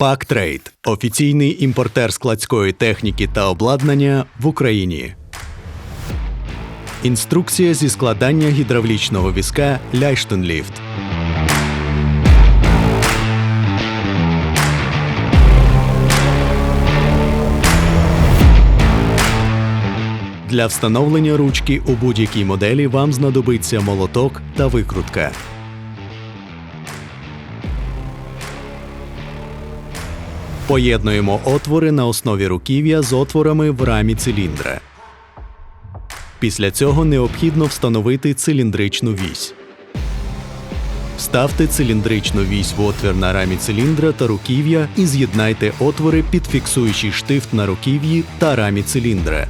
Пактрейд офіційний імпортер складської техніки та обладнання в Україні. Інструкція зі складання гідравлічного візка Ляйштенліфт. Для встановлення ручки у будь-якій моделі вам знадобиться молоток та викрутка. Поєднуємо отвори на основі руків'я з отворами в рамі циліндра. Після цього необхідно встановити циліндричну вісь. Вставте циліндричну вісь в отвір на рамі циліндра та руків'я і з'єднайте отвори під фіксуючий штифт на руків'ї та рамі циліндра.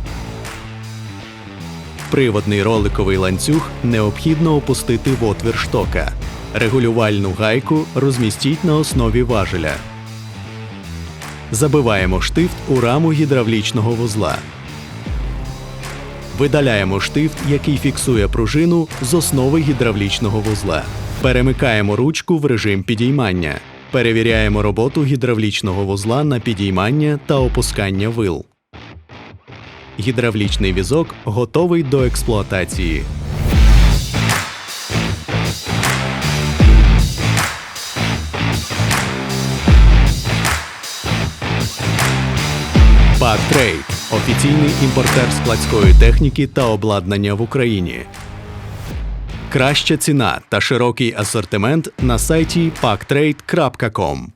Приводний роликовий ланцюг необхідно опустити в отвір штока. Регулювальну гайку розмістіть на основі важеля. Забиваємо штифт у раму гідравлічного вузла. Видаляємо штифт, який фіксує пружину з основи гідравлічного вузла. Перемикаємо ручку в режим підіймання. Перевіряємо роботу гідравлічного вузла на підіймання та опускання вил. Гідравлічний візок готовий до експлуатації. Пактрейд офіційний імпортер складської техніки та обладнання в Україні. Краща ціна та широкий асортимент на сайті packtrade.com.